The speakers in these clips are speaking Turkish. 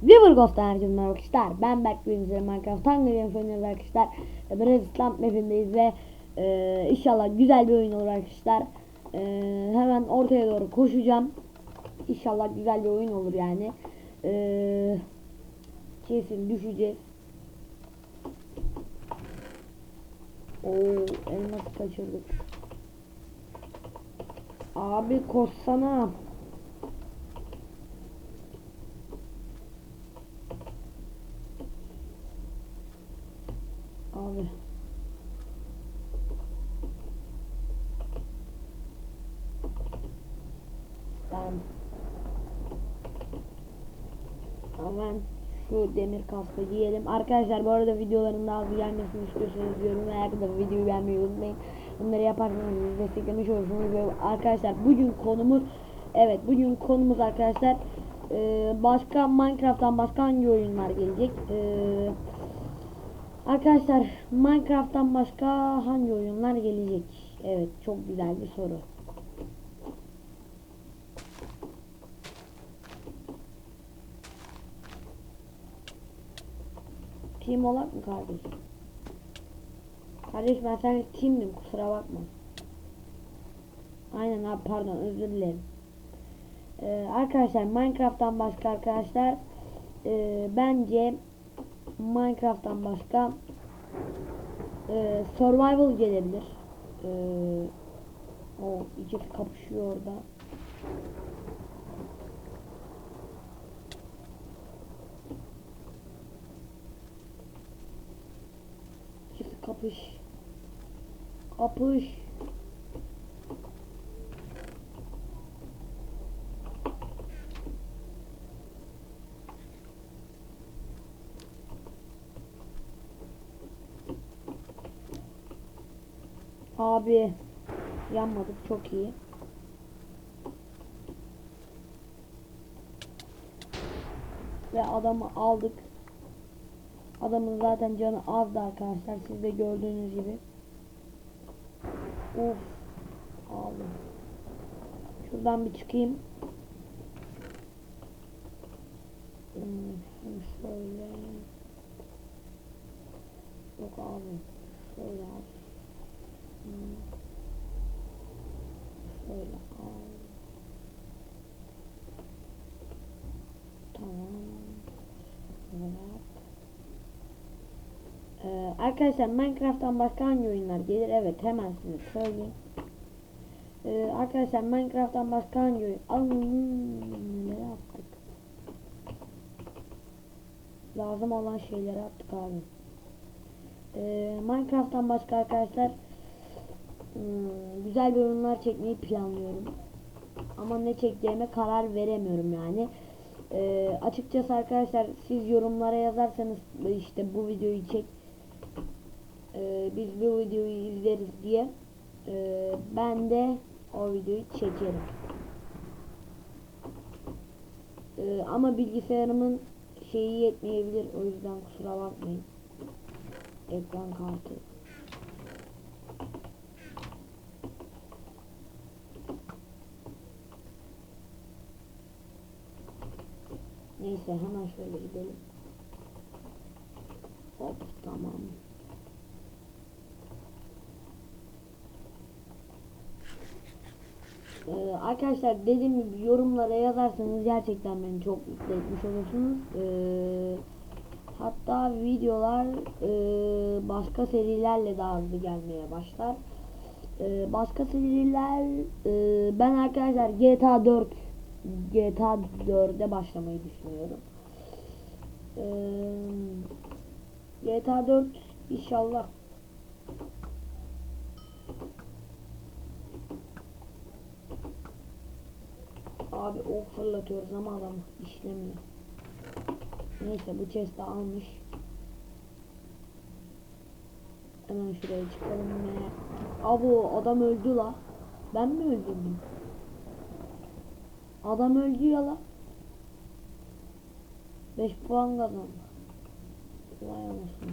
Weaverghost'tan herkese merhaba arkadaşlar. Ben Berk Bilimciler Minecraft Hunger Games oynuyoruz arkadaşlar. Biraz İslam mapindeyiz ve e, inşallah güzel bir oyun olur arkadaşlar. E, hemen ortaya doğru koşacağım. İnşallah güzel bir oyun olur yani. E, kesin düşeceğiz. Oo, elmas kaçırdık. Abi koşsana. Abi. Tamam. Hemen şu demir kaskı giyelim. Arkadaşlar bu arada videoların daha hızlı gelmesini istiyorsanız yorum ve ayakta videoyu beğenmeyi unutmayın. Bunları yaparsanız bizi desteklemiş olursunuz. Arkadaşlar bugün konumuz evet bugün konumuz arkadaşlar eee, başka Minecraft'tan başka hangi oyunlar gelecek? Eee Arkadaşlar Minecraft'tan başka hangi oyunlar gelecek? Evet çok güzel bir soru. Team olak mı kardeş? Kardeş ben seninle teamdim kusura bakma. Aynen abi pardon özür dilerim. Ee, arkadaşlar Minecraft'tan başka arkadaşlar ee, bence Minecraft'tan başka e, survival gelebilir. E, o ikisi kapışıyor orada. İkisi kapış. Kapış. Abi yanmadık çok iyi. Ve adamı aldık. Adamın zaten canı azdı arkadaşlar. Siz de gördüğünüz gibi. Of. Abi. Şuradan bir çıkayım. Hmm, şöyle. Yok abi. Şöyle abi. Hmm. Şöyle al. Tamam. Bırak. Ee, arkadaşlar Minecraft'tan başka hangi oyunlar gelir? Evet hemen size söyleyeyim. Ee, arkadaşlar Minecraft'tan başka hangi oyun? Alın neler yaptık? Lazım olan şeyleri yaptık abi. Ee, Minecraft'tan başka arkadaşlar Hmm, güzel bir oyunlar çekmeyi planlıyorum. Ama ne çekeceğime karar veremiyorum yani. Ee, açıkçası arkadaşlar siz yorumlara yazarsanız işte bu videoyu çek. Ee, biz bu videoyu izleriz diye. ee, ben de o videoyu çekerim. Ee, ama bilgisayarımın şeyi yetmeyebilir. O yüzden kusura bakmayın. Ekran kartı. Neyse hemen şöyle gidelim. Hop tamam. Ee, arkadaşlar dediğim gibi yorumlara yazarsanız gerçekten beni çok mutlu etmiş olursunuz. Ee, hatta videolar e, başka serilerle daha hızlı gelmeye başlar. Ee, başka seriler e, ben arkadaşlar GTA 4 GTA 4'e başlamayı düşünüyorum. Ee, GTA 4 inşallah Abi ok fırlatıyoruz ama adam işlemiyor. Neyse bu chest'i almış. Hemen şuraya çıkalım ve Abo adam öldü la. Ben mi öldürdüm? Adam öldü ya la. 5 puan kazandı. Vay anasını.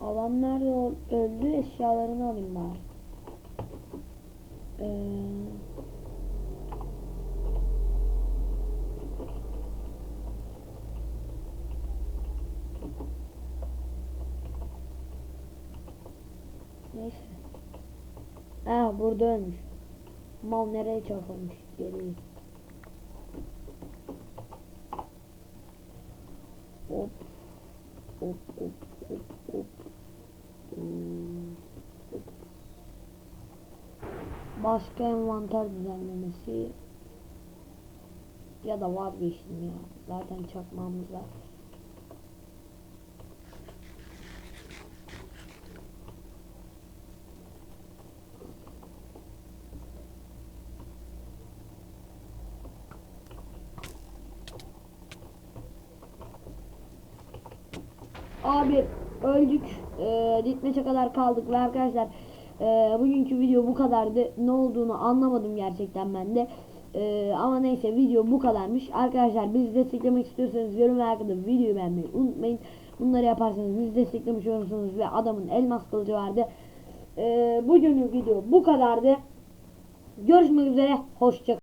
Adam nerede o- öldü eşyalarını alayım bari. Ee, neyse. Ha burada ölmüş. Mal nereye çarpılmış? Geri. Hop. Hop hop hop hop. Hmm, hop. Başka envanter düzenlemesi ya da vazgeçtim ya. Zaten çakmamız var. Abi öldük. Ee, Ditmeç'e kadar kaldık ve arkadaşlar e, bugünkü video bu kadardı. Ne olduğunu anlamadım gerçekten ben de. Ee, ama neyse video bu kadarmış. Arkadaşlar bizi desteklemek istiyorsanız yorum arkada videoyu beğenmeyi unutmayın. Bunları yaparsanız bizi desteklemiş olursunuz ve adamın elmas kılıcı vardı. Ee, bugünün video bu kadardı. Görüşmek üzere. Hoşçakalın.